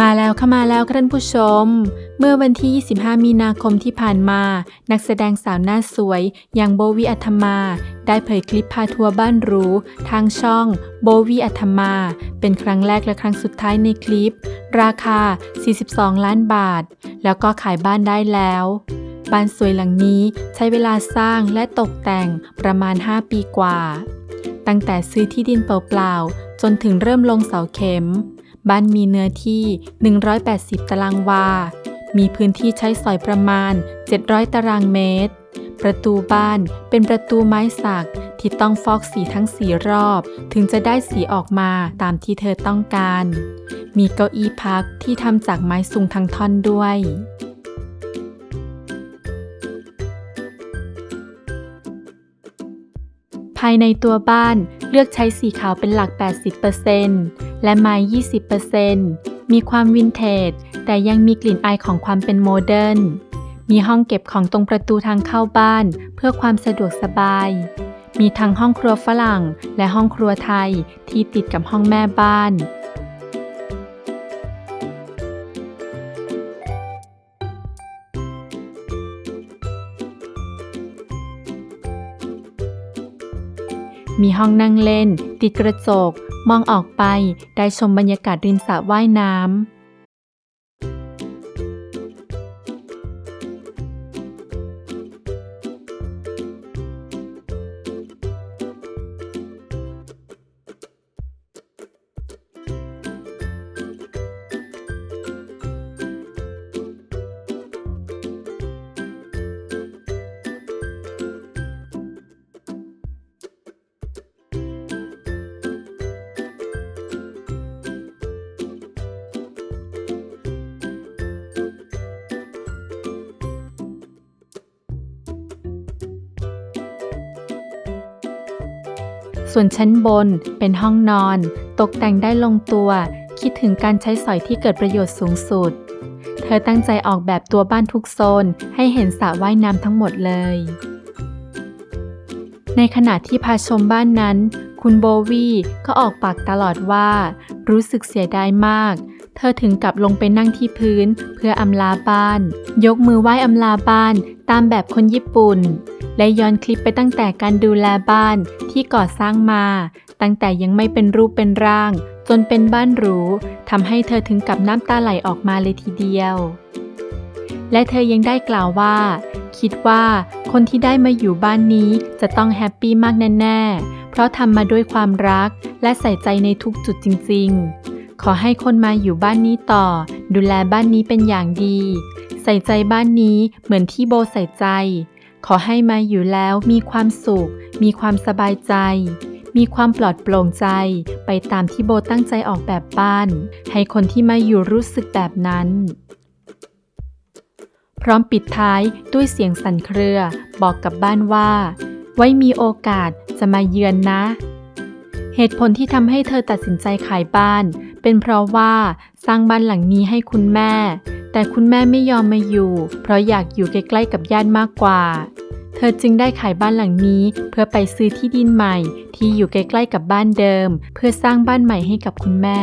มาแล้วค่ะมาแล้วค่ะท่านผู้ชม เมื่อวันที่ 25 มีนาคมที่ผ่านมา นักแสดงสาวหน้าสวย อย่างโบวีอัธมา ได้เผยคลิปพาทัวร์บ้านหรู ทางช่องโบวีอัธมา เป็นครั้งแรกและครั้งสุดท้ายในคลิป ราคา 42 ล้านบาท แล้วก็ขายบ้านได้แล้วบ้านสวยหลังนี้ใช้เวลาสร้างและตกแต่งประมาณ 5 ปีกว่า ตั้งแต่ซื้อที่ดินเปล่าๆจนถึงเริ่มลงเสาเข็ม บ้านมีเนื้อที่ 180 ตารางวา มีพื้นที่ใช้สอยประมาณ 700 ตารางเมตร ประตูบ้านเป็นประตูไม้สักที่ต้องฟอกสีทั้งสีรอบ ถึงจะได้สีออกมาตามที่เธอต้องการ มีเก้าอี้พักที่ทำจากไม้สุงทั้งท่อนด้วยายในตัวบ้านเลือกใช้สีขาวเป็นหลัก 80%และไม้ 20%มีความวินเทจ แต่ยังมีกลิ่นอายของความเป็นโมเดิร์น มีห้องเก็บของตรงประตูทางเข้าบ้านเพื่อความสะดวกสบาย มีทั้งห้องครัวฝรั่งและห้องครัวไทยที่ติดกับห้องแม่บ้าน มีห้องนั่งเล่น ติดกระจก มองออกไปได้ชมบรรยากาศริมสระว่ายน้ำ ส่วนชั้นบนเป็นห้องนอน ตกแต่งได้ลงตัว คิดถึงการใช้สอยที่เกิดประโยชน์สูงสุด เธอตั้งใจออกแบบตัวบ้านทุกโซน ให้เห็นสระว่ายน้ำทั้งหมดเลย ในขณะที่พาชมบ้านนั้น คุณโบวีก็ออกปากตลอดว่า รู้สึกเสียดายมาก เธอถึงกับลงไปนั่งที่พื้นเพื่ออำลาบ้าน ยกมือไหว้อำลาบ้านตามแบบคนญี่ปุ่น และย้อนคลิปไปตั้งแต่การดูแลบ้านที่ก่อสร้างมา ตั้งแต่ยังไม่เป็นรูปเป็นร่าง จนเป็นบ้านหรูทำให้เธอถึงกับน้ำตาไหลออกมาเลยทีเดียว และเธอยังได้กล่าวว่า คิดว่าคนที่ได้มาอยู่บ้านนี้จะต้องแฮปปี้มากแน่ๆ เพราะทำมาด้วยความรักและใส่ใจในทุกจุดจริง ๆ ขอให้คนมาอยู่บ้านนี้ต่อ ดูแลบ้านนี้เป็นอย่างดี ใส่ใจบ้านนี้เหมือนที่โบใส่ใจ ขอให้มาอยู่แล้วมีความสุข มีความสบายใจ มีความปลอดโปร่งใจ ไปตามที่โบตั้งใจออกแบบบ้าน ให้คนที่มาอยู่รู้สึกแบบนั้น พร้อมปิดท้ายด้วยเสียงสั่นเครือบอกกับบ้านว่า ไว้มีโอกาสจะมาเยือนนะ เหตุผลที่ทำให้เธอตัดสินใจขายบ้าน เป็นเพราะว่าสร้างบ้านหลังนี้ให้คุณแม่ แต่คุณแม่ไม่ยอมมาอยู่ เพราะอยากอยู่ใกล้ๆกับญาติมากกว่า เธอจึงได้ขายบ้านหลังนี้เพื่อไปซื้อที่ดินใหม่ ที่อยู่ใกล้ๆกับบ้านเดิม เพื่อสร้างบ้านใหม่ให้กับคุณแม่